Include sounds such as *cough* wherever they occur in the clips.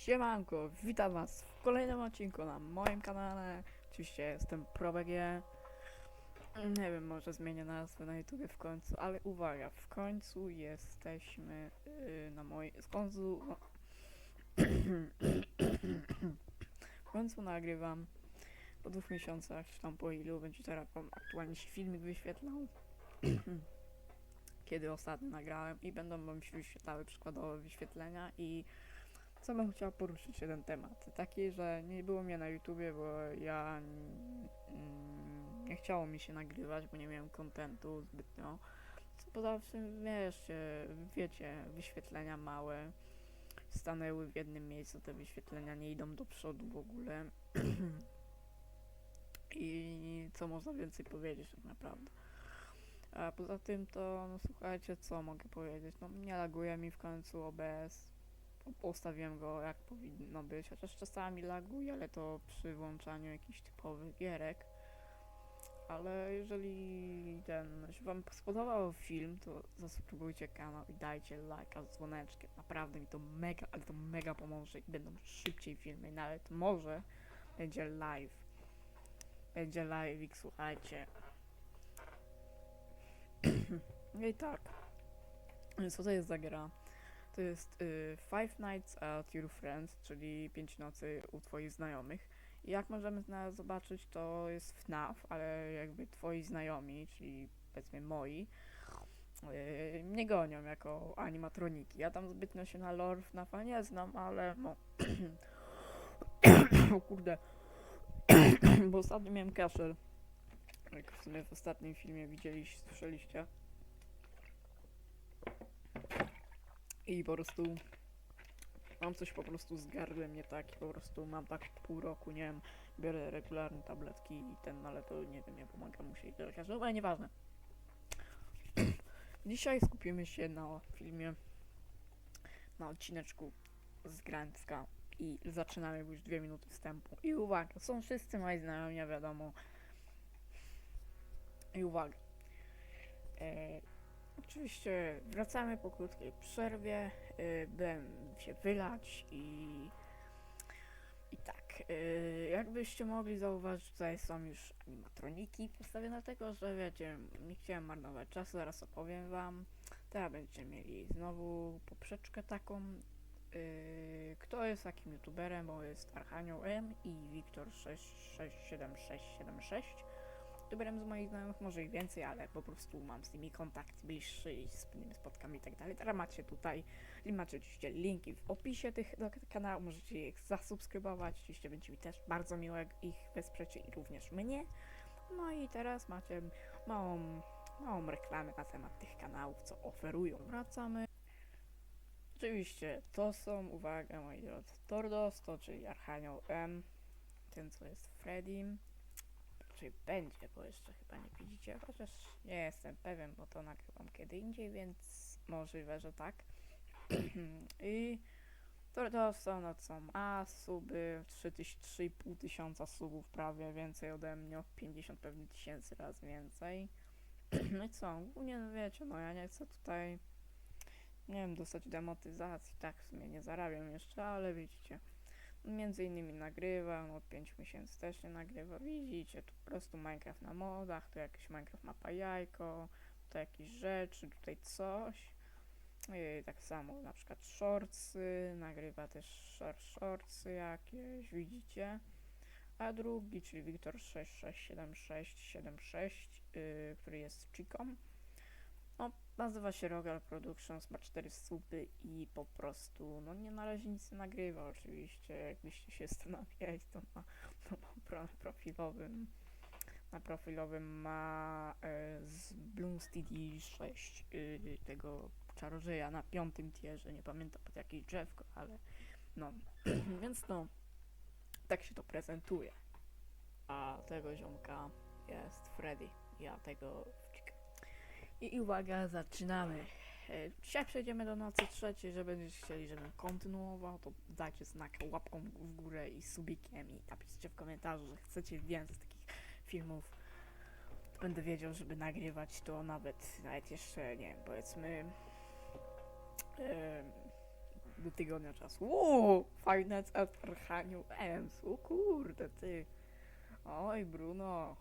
Siemanko, witam was w kolejnym odcinku na moim kanale. Oczywiście jestem ProBG. Nie wiem, może zmienię nazwę na YouTube w końcu, ale uwaga, w końcu jesteśmy yy, na mojej... W końcu... W końcu nagrywam po dwóch miesiącach, czy tam po ilu, będzie teraz aktualnie się filmik wyświetlał. Kiedy ostatnio nagrałem i będą wam się wyświetlały przykładowe wyświetlenia i co bym chciał poruszyć jeden temat. Taki, że nie było mnie na YouTubie, bo ja mm, nie chciało mi się nagrywać, bo nie miałem kontentu zbytnio. Poza tym, wiecie, wiecie, wyświetlenia małe stanęły w jednym miejscu, te wyświetlenia nie idą do przodu w ogóle. *clears throat* I co można więcej powiedzieć tak naprawdę. A poza tym to, no słuchajcie, co mogę powiedzieć, no nie laguje mi w końcu OBS, ustawiłem go jak powinno być, chociaż czasami laguje, ale to przy włączaniu jakichś typowych gierek. Ale jeżeli ten, się wam spodobał film, to zasubskrybujcie kanał i dajcie lajka z dzwoneczkiem. Naprawdę mi to mega, ale to mega pomoże i będą szybciej filmy, nawet może będzie live. Będzie live, słuchajcie. *clears throat* No i tak. Co to jest za gra? To jest y, Five Nights at Your Friends, czyli 5 nocy u twoich znajomych. I jak możemy zobaczyć, to jest FNAF, ale jakby twoi znajomi, czyli powiedzmy moi, yy, mnie gonią jako animatroniki. Ja tam zbytnio się na lore FNAFa nie znam, ale no... *coughs* o kurde. *coughs* Bo ostatnio miałem kaszel. Jak w sumie w ostatnim filmie widzieliście, słyszeliście. I po prostu mam coś po prostu z gardłem nie tak i po prostu mam tak pół roku, nie wiem, biorę regularne tabletki i ten, ale to nie wiem, nie pomaga, muszę iść do lekarza, no ale nieważne. *clears throat* Dzisiaj skupimy się na filmie, na odcineczku z Grandska i zaczynamy już dwie minuty wstępu. I uwaga, są wszyscy moi znajomi, wiadomo. I uwaga. E, oczywiście wracamy po krótkiej przerwie. E, byłem się wylać i i tak, e, jakbyście mogli zauważyć, tutaj są już animatroniki postawione tego, że wiecie, nie chciałem marnować czasu, zaraz opowiem wam. Teraz będziecie mieli znowu poprzeczkę taką. Yy, kto jest takim youtuberem, bo jest Archanioł M i Wiktor 67676. Youtuberem z moich znajomych, może ich więcej, ale po prostu mam z nimi kontakt bliższy i z nimi spotkam i tak dalej. Teraz macie tutaj, macie oczywiście linki w opisie tych do kanału, możecie ich zasubskrybować, oczywiście będzie mi też bardzo miło, jak ich wesprzecie i również mnie. No i teraz macie małą, małą reklamę na temat tych kanałów, co oferują. Wracamy. Oczywiście to są, uwaga moi drodzy, Tordos, to czyli Archanioł M, ten co jest Freddym, czyli będzie, bo jeszcze chyba nie widzicie, chociaż nie jestem pewien, bo to nagrywam kiedy indziej, więc możliwe, że tak. *clears throat* I to no co ma suby, 3,5 tysiąca subów prawie, więcej ode mnie, o 50 pewnie tysięcy raz więcej. *clears throat* No i co, ogólnie no wiecie, no ja nie chcę tutaj nie wiem, dostać demotyzacji, tak w sumie nie zarabiam jeszcze, ale widzicie, między innymi nagrywam, od 5 miesięcy też nie nagrywa, widzicie, tu po prostu Minecraft na modach, tu jakiś Minecraft mapa jajko, tu jakieś rzeczy, tutaj coś, I tak samo na przykład shortsy, nagrywa też short shortsy jakieś, widzicie, a drugi, czyli Wiktor 667676, yy, który jest chiką, no, nazywa się Rogal Productions, ma 4 suby i po prostu, no nie na razie nic nie nagrywa oczywiście, jakbyście się *laughs* zastanawiali, to ma, to pro, profilowym, na profilowym ma e, z Bloom Studio 6 y, tego czarodzieja na piątym tierze, nie pamiętam pod jakieś drzewko, ale no, *clears throat* więc no, tak się to prezentuje. A tego ziomka jest Freddy, ja tego i, uwaga, zaczynamy. E, Dzisiaj przejdziemy do nocy trzeciej, że będziecie chcieli, żebym kontynuował, to dajcie znak łapką w górę i subikiem i napiszcie w komentarzu, że chcecie więcej takich filmów. Będę wiedział, żeby nagrywać to nawet, nawet jeszcze, nie wiem, powiedzmy em, do tygodnia czasu. Uuu, Finance at Archaniu Ems. O kurde, ty. Oj, Bruno.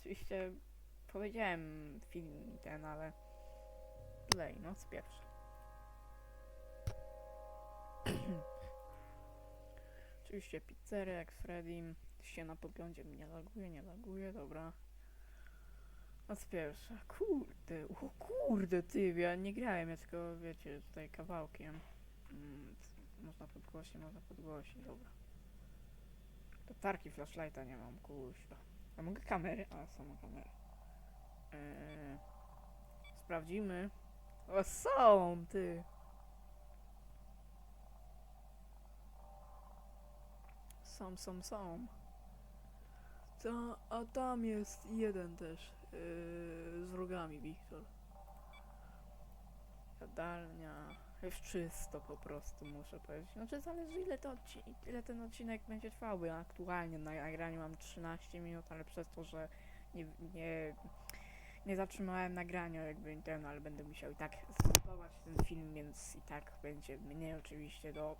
Oczywiście powiedziałem film ten, ale play, no pierwszy. *clears throat* Oczywiście pizzeria jak z Freddym. Się na podglądzie nie laguje, nie laguje, dobra. Noc pierwsza. Kurde, o kurde ty, ja nie grałem, ja tylko wiecie, tutaj kawałkiem. Mm, można podgłosić, można podgłosić, dobra. Latarki flashlighta nie mam, kuźwa. A mogę kamery? A, są kamery. Eee, sprawdzimy. O, są, ty. Są, są, są. Ta, a tam jest jeden też. Yy, z rogami, Wiktor. Jadalnia. Jest czysto po prostu, muszę powiedzieć. Znaczy zależy ile, to ile ten odcinek będzie trwał, bo ja aktualnie na nagraniu mam 13 minut, ale przez to, że nie, nie, nie zatrzymałem nagrania jakby ten, ale będę musiał i tak zmontować ten film, więc i tak będzie mniej oczywiście do...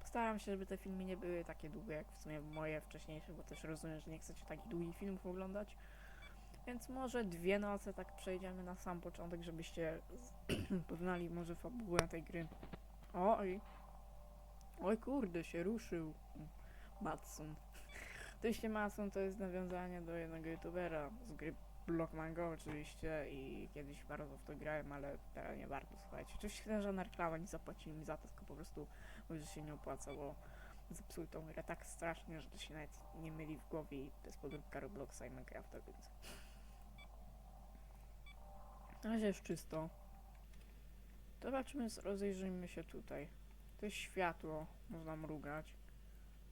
Postaram się, żeby te filmy nie były takie długie jak w sumie moje wcześniejsze, bo też rozumiem, że nie chcecie takich długich filmów oglądać. Więc może dwie noce tak przejdziemy na sam początek, żebyście *clears throat* poznali może fabułę tej gry. Oj. Oj kurde, się ruszył. Matsun. Oczywiście Matsun to jest nawiązanie do jednego youtubera z gry Blockman Go oczywiście i kiedyś bardzo w to grałem, ale teraz nie warto, słuchajcie. Oczywiście ten żadna reklama nie zapłacili mi za to, tylko po prostu mówię, że się nie opłaca, bo zepsuły tą grę tak strasznie, że to się nawet nie myli w głowie i to jest podróbka Robloxa i Minecrafta, więc... Na razie jest czysto. Zobaczmy, rozejrzyjmy się tutaj. To jest światło, można mrugać.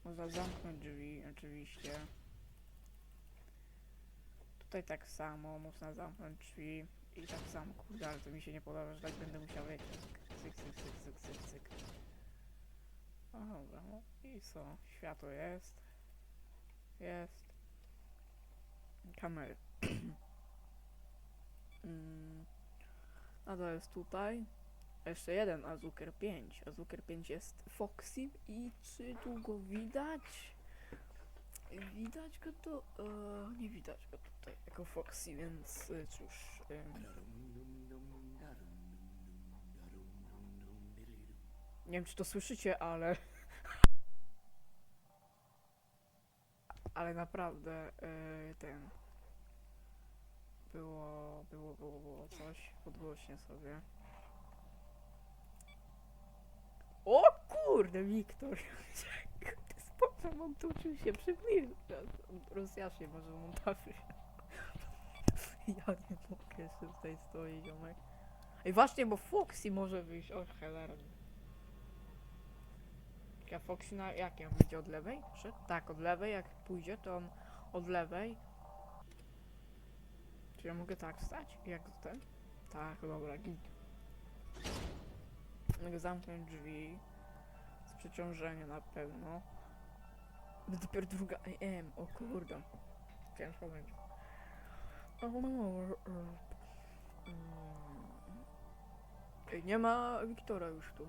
Można zamknąć drzwi, oczywiście. Tutaj tak samo, można zamknąć drzwi. I tak samo, kurde, ale to mi się nie podoba, że tak będę musiał, wiecie, cyk, cyk, cyk, cyk, cyk, cyk. O, dobra, no i co? Światło jest. Jest. Kamery. *clears throat* mm. A to jest tutaj. Jeszcze jeden Azuker 5. Azuker 5 jest Foxy i czy tu go widać? Widać go to... E, nie widać go tutaj jako Foxy, więc e, cóż... em, nie wiem czy to słyszycie, ale... Ale naprawdę e, ten... Było, było, było, było coś. Podgłośnie sobie. O kurde, Wiktor! *laughs* Kurde, spoko, on tu czuł się przybliżył. Rozjaśnię może w montażu. Ja nie mogę jeszcze tutaj stoi, ziomek. Ej, właśnie, bo Foxy może wyjść. O, helernie. Ja Foxy na jakie on będzie od lewej? Szedł? Tak, od lewej, jak pójdzie, to on od lewej. Czy ja mogę tak wstać? Jak ten? Tak, dobra, git. Mogę zamknąć drzwi. Z przeciążenia na pewno. Dopiero druga AM, o kurde. Ciężko będzie. O. Ej, nie ma Wiktora już tu.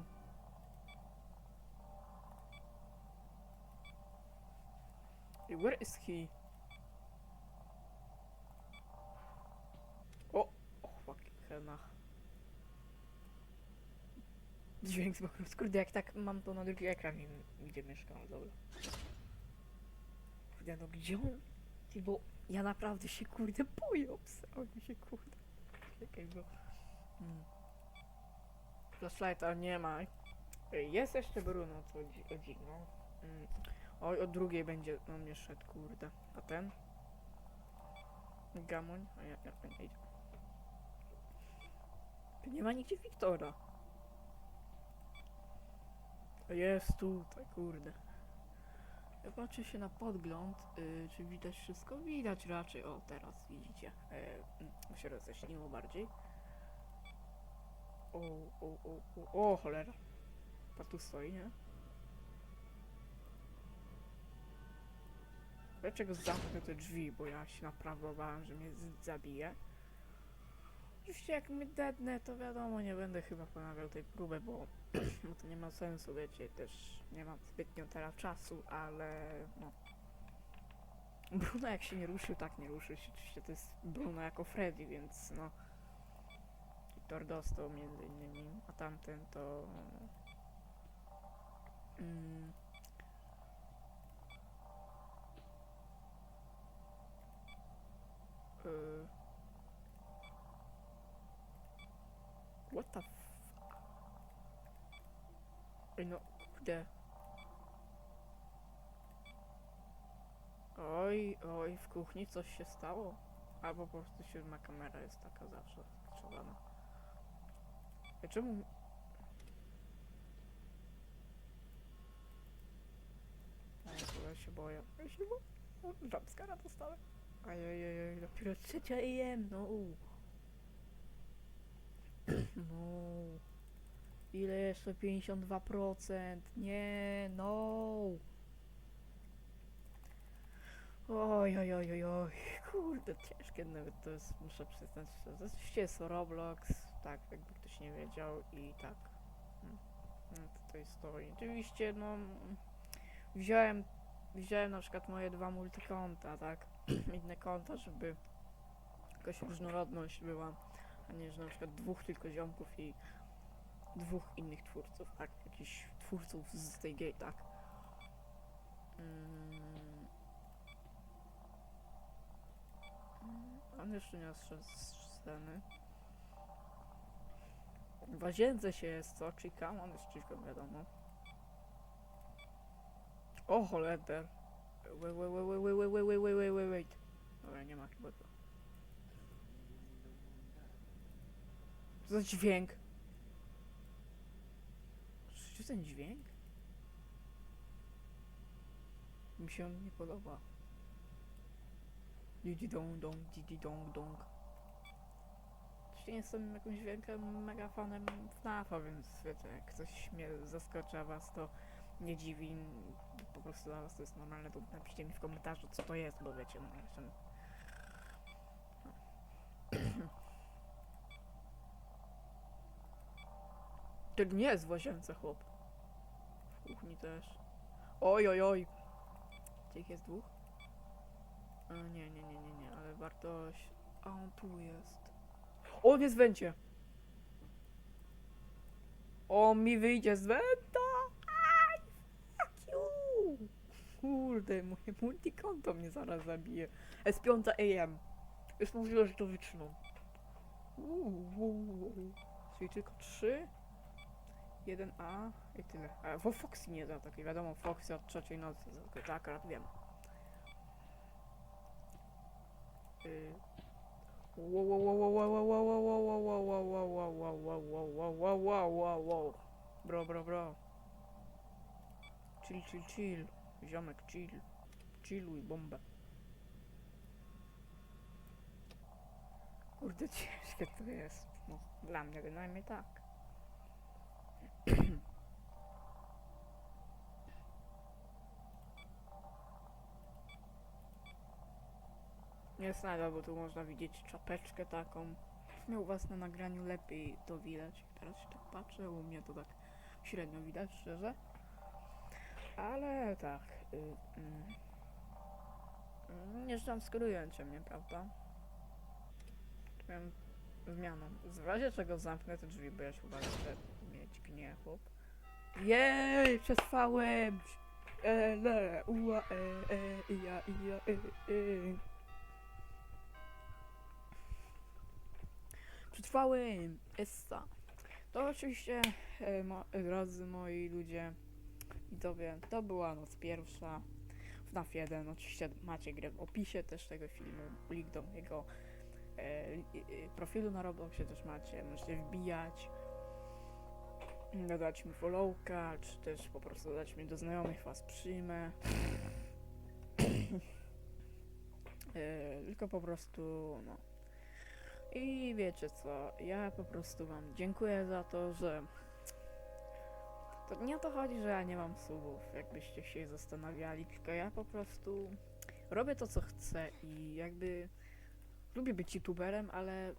Ej, where is he? O! O, hena. Dźwięk z boku. Kurde, jak tak mam to na drugi ekran gdzie mieszkam, dobra. Kurde, no gdzie on? Ty, bo ja naprawdę się kurde boję, obsrał mi się kurde. Czekaj, bo... Hmm. Flashlighta nie ma. Jest jeszcze Bruno, co dzi- o dziwno. Mm. Oj, od drugiej będzie na mnie szedł, kurde. A ten? Gamoń? A ja, ja, ja idzie. Tu nie ma nigdzie Wiktora. Jest tutaj, kurde. Ja patrzę się na podgląd, y, czy widać wszystko? Widać raczej, o teraz widzicie. Mm, się roześniło bardziej. O, o, o, o, o cholera. Pa tu stoi, nie? Dlaczego zamknę te drzwi, bo ja się naprawdę bałem, że mnie zabije. Oczywiście jak mnie dednę, to wiadomo, nie będę chyba ponawiał tej próby, bo, *clears throat* bo to nie ma sensu, wiecie, też nie mam zbytnio teraz czasu, ale no. Bruno jak się nie ruszył, tak nie ruszył się. Oczywiście to jest Bruno jako Freddy, więc no. Tor dostał między innymi, a tamten to... Mm, y, What the f... Ej no, kurde. Oj, oj, w kuchni coś się stało. Albo po prostu siódma kamera jest taka zawsze skrzyżowana. Ej, czemu... Ja się boję. Ja się boję. Jumpscara dostałem. Ajajajaj, dopiero trzecia AM, no. No. Ile jeszcze? 52%. Nie, no. Oj, oj, oj, oj, oj. Kurde, ciężkie nawet to jest, muszę przyznać szczerze. Oczywiście jest Roblox, tak, jakby ktoś nie wiedział i tak. mm, No, tutaj stoi. Oczywiście, no, wziąłem, wziąłem na przykład moje dwa multikonta, tak, *clears throat* inne konta, żeby jakaś różnorodność była a nie, że na przykład dwóch tylko ziomków i dwóch innych twórców, tak? Jakichś twórców z tej gry, tak? Mm. On jeszcze nie zszedł z sceny. W łazience się jest co? Chica? On jest chiką, wiadomo. O, holender. Wait, wait, wait, wait, wait, wait, wait, wait, wait, wait, wait. Dobra, nie ma chyba go. Co za dźwięk? Czy ten dźwięk? Mi się on nie podoba. Didi dong dong, didi dong dong. Oczywiście nie jestem jakimś wielkim mega fanem FNAFa, więc wiecie, jak ktoś mnie zaskocza was, to nie dziwi. Po prostu dla was to jest normalne, to napiszcie mi w komentarzu, co to jest, bo wiecie, no jestem... To nie jest w łazience, chłop. W kuchni też. Oj, oj, oj. Ich jest dwóch? A, nie, nie, nie, nie, nie, ale Bartoś... A on tu jest. On jest w węcie. On mi wyjdzie z węta. Fuck you. Kurde, moje multikonto mnie zaraz zabije. Jest 5 AM. Jest możliwe, że to wytrzymam. Uuu, Czyli tylko 3? 1A i tyle. A, bo Foxy nie da takiej, wiadomo, Foxy od trzeciej nocy, to tak akurat wiem. Y, wow, wow, wow, wow, wow, wow, wow, wow, wow, wow, wow, wow, wow, wow, wow, wow, wow. Bro, bro, bro. Chill, chill, chill. Ziomek, chill. Chilluj, bombę. Kurde, *laughs* ciężkie to jest. No, dla mnie bynajmniej tak. Nie znajdę, bo tu można widzieć czapeczkę taką. Miał was na nagraniu lepiej to widać. Teraz się tak patrzę, u mnie to tak średnio widać, szczerze. Ale tak. Y, mm, mm, znam skierujęcie mnie, prawda? Miałem zmianą. W razie czego zamknę te drzwi, bo ja się uważam, że mieć gnie, chłop. Jej, przetrwałem! E, le, ua, e, e, ja, ja, e, e. Przetrwałem! Essa. To oczywiście, e, mo, drodzy moi ludzie, widzowie, to była noc pierwsza. FNAF 1, oczywiście macie grę w opisie też tego filmu, link do jego e, e, profilu na Robloxie też macie, możecie wbijać, dodać mi followka, czy też po prostu dodać mi do znajomych, was przyjmę. e, tylko po prostu, no. I wiecie co, ja po prostu wam dziękuję za to, że to nie o to chodzi, że ja nie mam subów, jakbyście się zastanawiali, tylko ja po prostu robię to, co chcę i jakby lubię być youtuberem, ale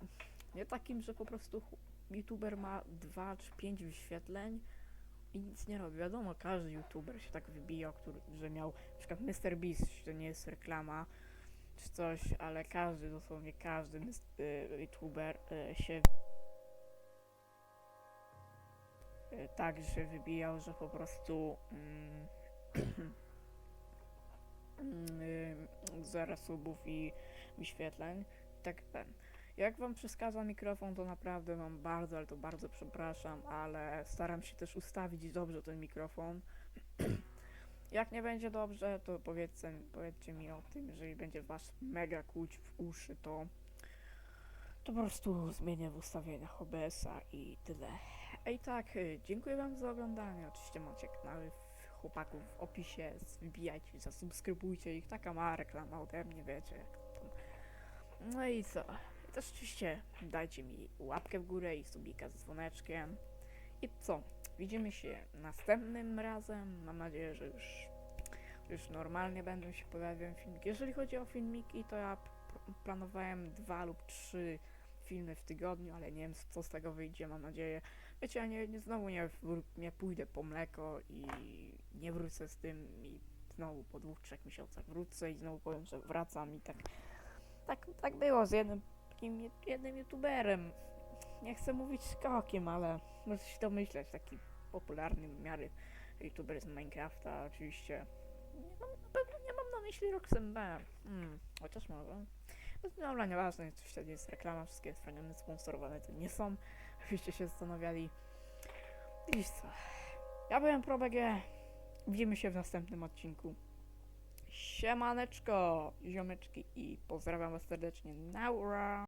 Nie takim, że po prostu youtuber ma 2 czy 5 wyświetleń i nic nie robi. Wiadomo, każdy youtuber się tak wybijał, który, że miał na przykład Mr. Beast, to nie jest reklama czy coś, ale każdy, dosłownie każdy y, youtuber y, się y, tak się wybijał, że po prostu mm, *clears throat* mm, y, zero subów i wyświetleń. Tak ten. Jak wam przeszkadza mikrofon, to naprawdę wam bardzo, ale to bardzo przepraszam, ale staram się też ustawić dobrze ten mikrofon. *clears throat* Jak nie będzie dobrze, to powiedzcie, powiedzcie mi o tym, jeżeli będzie was mega kłuć w uszy, to to po prostu zmienię w ustawieniach OBS-a i tyle. Ej tak, y, dziękuję wam za oglądanie. Oczywiście macie kanały chłopaków w opisie, wbijajcie, zasubskrybujcie ich, taka mała reklama ode mnie, wiecie jak tam. No i co? I też oczywiście dajcie mi łapkę w górę i subika z dzwoneczkiem. I co? Widzimy się następnym razem. Mam nadzieję, że już, już normalnie będą się pojawiały filmiki. Jeżeli chodzi o filmiki, to ja planowałem dwa lub trzy filmy w tygodniu, ale nie wiem co z tego wyjdzie, mam nadzieję. Wiecie, ja nie, nie znowu nie, nie pójdę po mleko i nie wrócę z tym i znowu po dwóch, trzech miesiącach wrócę i znowu powiem, że wracam i tak tak, tak było z jednym jednym youtuberem. Nie chcę mówić skokiem, ale możecie się domyśleć, taki popularny w miarę youtuber z Minecrafta, oczywiście. Mam, na pewno nie mam na myśli Roxem B. Hmm, chociaż może. No dobra, nieważne, to wtedy jest reklama, wszystkie fragmenty sponsorowane to nie są. Abyście się zastanawiali. I co? Ja byłem ProBG. Widzimy się w następnym odcinku. Siemaneczko, ziomeczki i pozdrawiam was serdecznie. Naura!